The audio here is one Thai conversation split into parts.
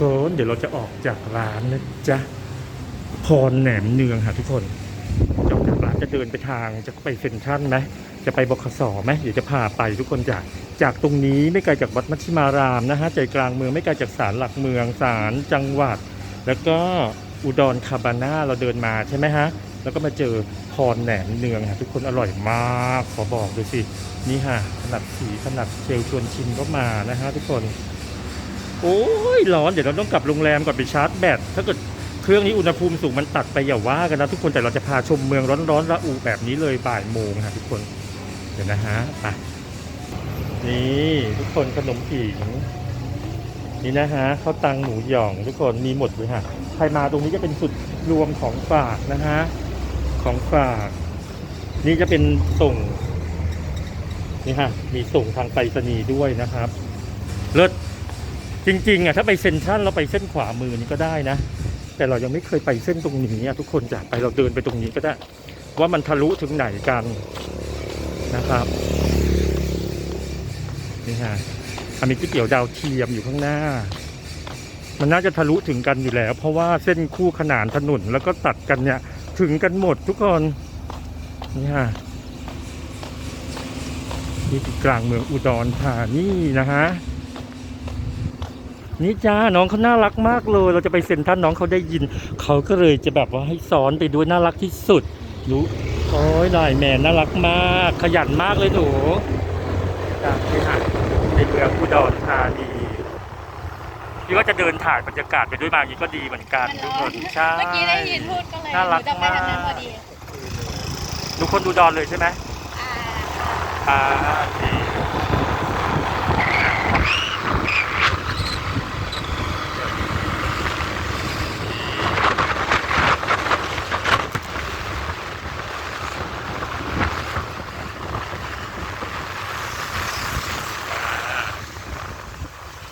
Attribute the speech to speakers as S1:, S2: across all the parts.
S1: คนเดี๋ยวเราจะออกจากร้านนะจ๊ะพรแหนมเนืองค่ะทุกคนจะออกจากร้านจะเดินไปทางจะไปเซ็นทรัลไหมจะไปบขสไหมเดี๋ยวจะพาไปทุกคนจากจากตรงนี้ไม่ไกลจากวัดมัชชิมารามนะฮะใจกลางเมืองไม่ไกลจากศาลหลักเมืองศาลจังหวัด แล้วก็อุดรคาบาน่าเราเดินมาใช่ไหมฮะแล้วก็มาเจอพรแหนมเนืองค่ะทุกคนอร่อยมากขอบอกดูสินี่ฮะขนาดสีขนาดเชลชวนชิมก็มานะฮะทุกคน โอ้ยร้อนเดี๋ยวเราต้องกลับโรงแรมก่อนไปชาร์จแบตถ้าเกิดเครื่องนี้อุณหภูมิสูงมันตัดไปอย่าว่ากันนะทุกคนแต่เราจะพาชมเมืองร้อนๆระอุแบบนี้เลยบ่ายโมงค่ะทุกคนเดี๋ยวนะฮะไปนี่ทุกคนขนมผิงนี่นะฮะข้าวตังหมูหยอง ทุกคนมีหมดเลยฮะใครมาตรงนี้จะเป็นสุดรวมของฝากนะฮะของฝาก นี่จะเป็นส่งนี่ฮะมีส่งทางไปรษณีย์ด้วยนะครับ เลิศ จริงๆอะถ้าไปเซ็นทรัลเราไปเส้นขวามือนี่ก็ได้นะ แต่เรายังไม่เคยไปเส้นตรงนี้อะทุกคนจากไปเราเดินไปตรงนี้ก็ได้ ว่ามันทะลุถึงไหนกันนะครับนี่ฮะอันนี้ก๋วยเตี๋ยวดาวเทียมอยู่ข้างหน้า มันน่าจะทะลุถึงกันอยู่แล้ว เพราะว่าเส้นคู่ขนานถนนแล้วก็ตัดกันเนี่ย ถึงกันหมดทุกคนนี่ฮะนี่คือกลางเมืองอุดรธานีนะฮะ นี่จ้าน้องเขาน่ารักมากเลย เราจะไปเซ็นทรัลน้องเขาได้ยิน เขาก็เลยจะแบบว่าให้สอนไปด้วยน่ารักที่สุดรู้โอ้ยนายแมนน่ารักมาก ขยันมากเลยหนูจ้านี่ฮะในเมืองอุดรธานีพี่ว่าจะเดินถ่ายบรรยากาศไปด้วยมาอย่างนี้ก็ดีเหมือนกันทุกคนใช่
S2: เมื่อกี้ได้ยินพูดก็เลย
S1: น่ารัก
S2: หจะไปทางนั้น
S1: มาก
S2: พอดี
S1: ทุกคนดูดอนเลยใช่ไหม
S2: อ่า
S1: อ่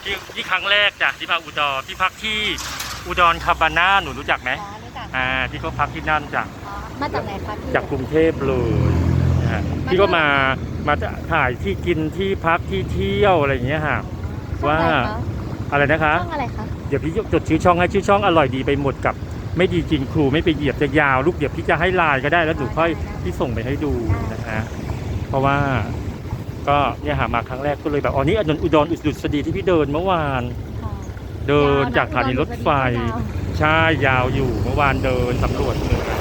S1: ที่ที่ครั้งแรกจ้ะที่มาอุดรที่พักที่อุดรคาบาน่าหนูรู้จักไหม
S2: อ๋อรู้จัก
S1: อ่าที่เขาพักที่นั่นจ้ะ
S2: อ๋อมาจากไหนคะพี่
S1: จากกรุงเทพเลยนะฮะพี่ก็มามาถ่ายที่กินที่พักที่เที่ยวอะไรอย่างเงี้ยฮะ
S2: ช่องอะไร
S1: ว่า
S2: คะ
S1: อะไรนะคะ
S2: ช่องอะไรคะ
S1: เดี๋ยวพี่จดชื่อช่องให้ชื่อช่องอร่อยดีไปหมดกับไม่ดีจริงครูไม่ไปเหยียบจะยาวลูกเดี๋ยวพี่จะให้ไลน์ก็ได้แล้วหนูค่อยพี่ส่งไปให้ดูนะฮะเพราะว่า ก็เนี่ยหามาครั้งแรกก็เลยแบบอ๋อนี่อดนอุดรอุดรดีที่พี่เดินเมื่อวาน
S2: ค่ะ
S1: เดินจากสถานีรถไฟ
S2: ยาว
S1: ใช่ยาวอยู่เมื่อวานเดินสำรวจเมือง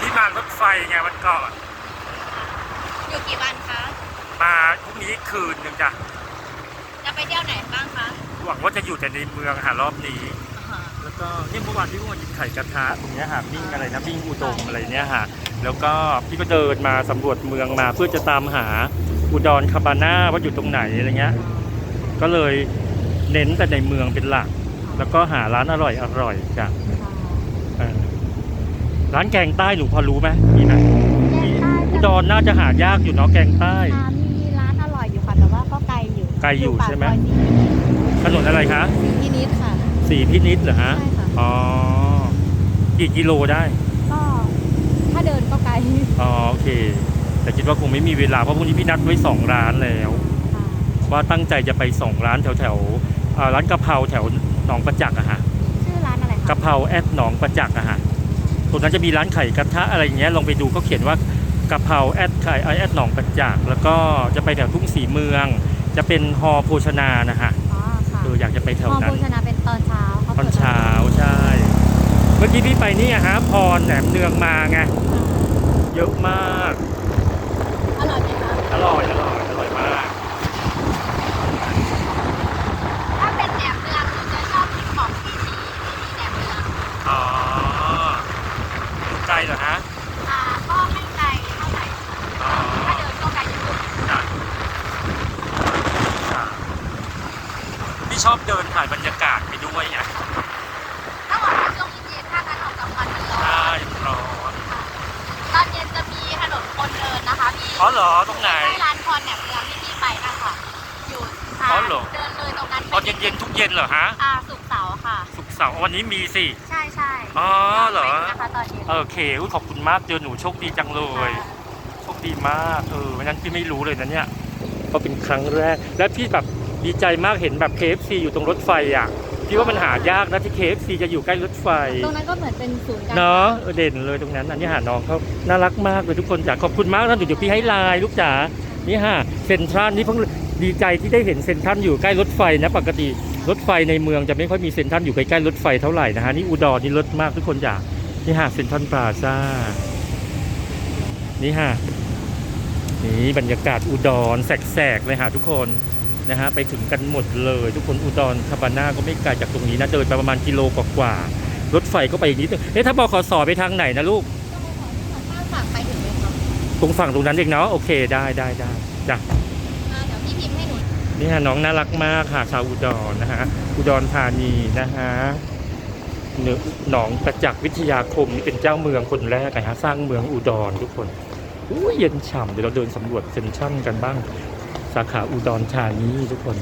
S1: ที่มารถไฟไงวันก่อน
S2: อยู่กี่วันคะ
S1: มา พรุ่งนี้คืนหนึ่งจ้ะ
S2: จะไปเที่ยวไหนบ้างคะ
S1: หวังว่าจะอยู่แต่ในเมืองหารอบนี้
S2: อ่า
S1: แล้วก็เนี่ยเมื่อวานพี่เพิ่งมากินไข่กระทะตรงเนี้ยค่ะมิ่งอะไรนะมิ่งอุดมอะไรเนี้ยค่ะ แล้วก็พี่ก็เดินมาสำรวจเมืองมาเพื่อจะตามหาอุดรคาบาน่าว่าอยู่ตรงไหนอะไรเงี้ย ก็เลยเน้นแต่ในเมืองเป็นหลัก แล้วก็หาร้านอร่อยอร่อยจ้ะเออร้านแกงใต้หนูพอรู้ไหมมีไหมอุดรน่าจะหายากอยู่เนาะแกงใต้
S2: ไกลอยู่
S1: ใช่ไหม
S2: ปากซ
S1: ถนนอะไรคะ
S2: อยสี่พินิดค่ะ
S1: สีพินิษเหรอฮะ
S2: ใช่ค่ะ
S1: อ๋อกี่กิโลได้
S2: ก็ถ้าเดินก็ไกล
S1: อ๋อโอเค แต่คิดว่าคงไม่มีเวลาเพราะพรุ่งนี้พี่นัดไว้สองร้านแล้ว
S2: ค่ะ
S1: ว่าตั้งใจจะไปสองร้านแถวแถวๆอ่าร้านกะเพราแถวหนองประจักษ์อะฮะ
S2: ชื่อร้านอะไรคะ
S1: กะเพราแอดหนองประจักษ์อะฮะตรงนั้นจะมีร้านไข่กระทะอะไรอย่างเงี้ย ลองไปดูเขาเขียนว่ากะเพราแอดไข่ไอแอดหนองประจักษ์ แล้วก็จะไปแถวทุ่งสีเมือง จะเป็นฮอโภชนานะฮะ
S2: อ๋อค่ะ
S1: เอออยากจะไปแถว
S2: มอ
S1: นั้
S2: โภ
S1: น
S2: ชนาเป็นตอนเช้าข
S1: ตอนเช้าใช่ เมื่อกี้พี่ไปนี่อะฮะพรแหนมเนืองมาไง เยอะมาก
S2: ชอบเดิ
S1: นถ่ายบรรยากา
S2: ศไปด้วยอะถ้าหวานช่วงเย็
S1: นถ้าการอ
S2: อกกำลังมันร้
S1: อใช่
S2: นร้อนตอนเย็น
S1: จะมีถนนคนเดินนะคะพี่อ๋อเหรอตรงไหน
S2: ใกล้ร้านพรแหนมเนืองที่พี่ไปนะคะอยู่ทาง
S1: อ๋อเห
S2: เดินเลยตรงนั้น
S1: ตอนเย็นเย็นทุกเย็นเหรอฮะ
S2: อ่าสุกเสาร์ค่ะ
S1: สุกเสาร์วันนี้มีสิ
S2: ใช่ใช่
S1: อ๋อเหรอ
S2: นะคะตอนเย็น
S1: โอเคยขอบคุณมากเจอหนูโชคดีจังเลยโชคดีมาก เออวันนั้นพี่ไม่รู้เลยนะเนี่ย ก็เป็นครั้งแรก และพี่แบบ ดีใจมากเห็นแบบ KFC อยู่ตรงรถไฟอะพี่ว่ามันหายากนะที่ KFC จะอยู่ใกล้รถไฟ
S2: ตรงนั้นก็เหมือนเป็นศูนย์การ
S1: เนาะเออเด่นเลยตรงนั้นอันนี้หาน้องเขาน่ารักมากเลยทุกคนจ๋าขอบคุณมากนะเดี๋ยวพี่ให้ไลน์ลูกจ๋านี่ฮะเซ็นทรัลนี่เพิ่งดีใจที่ได้เห็นเซ็นทรัลอยู่ใกล้รถไฟนะปกติรถไฟในเมืองจะไม่ค่อยมีเซ็นทรัลอยู่ใกล้ๆรถไฟเท่าไหร่นะฮะนี่อุดรนี่รถมากทุกคนจ๋านี่ฮะเซ็นทรัลพลาซ่านี่ฮะนี่บรรยากาศอุดรแสกๆเลยฮะทุกคน นะฮะไปถึงกันหมดเลย ทุกคนอุดรคาบาน่าก็ไม่ไกลจากตรงนี้นะ เดินไปประมาณกิโลกว่าๆรถไฟก็ไปอีกนิดนึงเอ๊ะถ้าบขสไปทางไหนนะลูก
S2: ข้างฝั่งไปถึงเลยครับ
S1: ตรงฝั่งตรงนั้นเองเนาะโอเคได้ได้ได้จ้ะ
S2: อ่าเดี๋ยวพี่พิมพ์ให้หนู
S1: นี่ฮะน้องน่ารักมากค่ะชาวอุดรนะฮะอุดรธานีนะฮะเนื้อหนองประจักษ์วิทยาคมนี่เป็นเจ้าเมืองคนแรกนะฮะสร้างเมืองอุดรทุกคนอุ้ยเย็นฉ่ำเดี๋ยวเราเดินสำรวจเซ็นทรัลกันบ้าง สาขาอุดรธานีทุกคน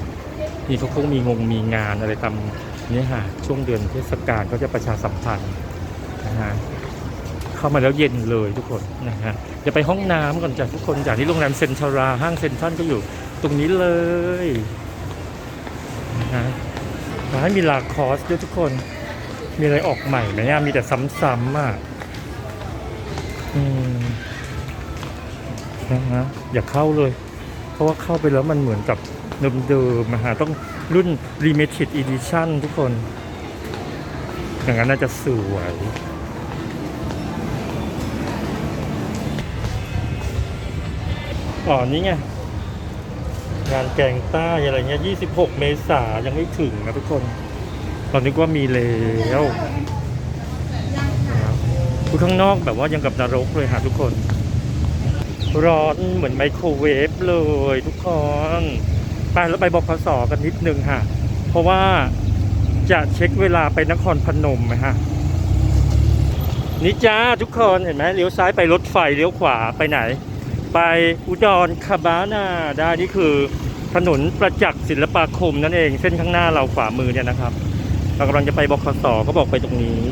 S1: นี่เขาคงมีงงมีงานอะไรทำเนี่ยฮะช่วงเดือนเทศกาลเขาจะประชาสัมพันธ์นะฮะเข้ามาแล้วเย็นเลยทุกคนนะฮะจะไปห้องน้ำก่อนจ้ะทุกคนจากที่โรงแรมเซ็นทราห้างเซ็นทรัลก็อยู่ตรงนี้เลยนะฮะร้านมีลาคอสด้วยทุกคนมีอะไรออกใหม่ไหมเนี่ยมีแต่ซ้ำๆอะอืมนะฮะอย่าเข้าเลย ราะว่าเข้าไปแล้วมันเหมือนกับเดิมๆนะฮะต้องรุ่น limited edition ทุกคน อย่างนั้นน่าจะสวยอ๋อนี่ไงงานแกงใต้อะไรเงี้ย 26 เมษายังไม่ถึงนะทุกคนตอนนี้ว่ามีแล้วนะครับคือข้างนอกแบบว่ายังกับนรกเลยฮะทุกคน ร้อนเหมือนไมโครเวฟเลยทุกคนไปแล้วไปบอกพศกันนิดนึงค่ะ เพราะว่าจะเช็คเวลาไปนครพนมนะฮะนี่จ้าทุกคนเห็นไหมเลี้ยวซ้ายไปรถไฟเลี้ยวขวาไปไหน ไปอุดรคาบานาได้นี่คือถนนประจักษ์ศิลปาคมนั่นเอง เส้นข้างหน้าเราขวามือเนี่ยนะครับเรากำลังจะไปบคสก็บอกไปตรงนี้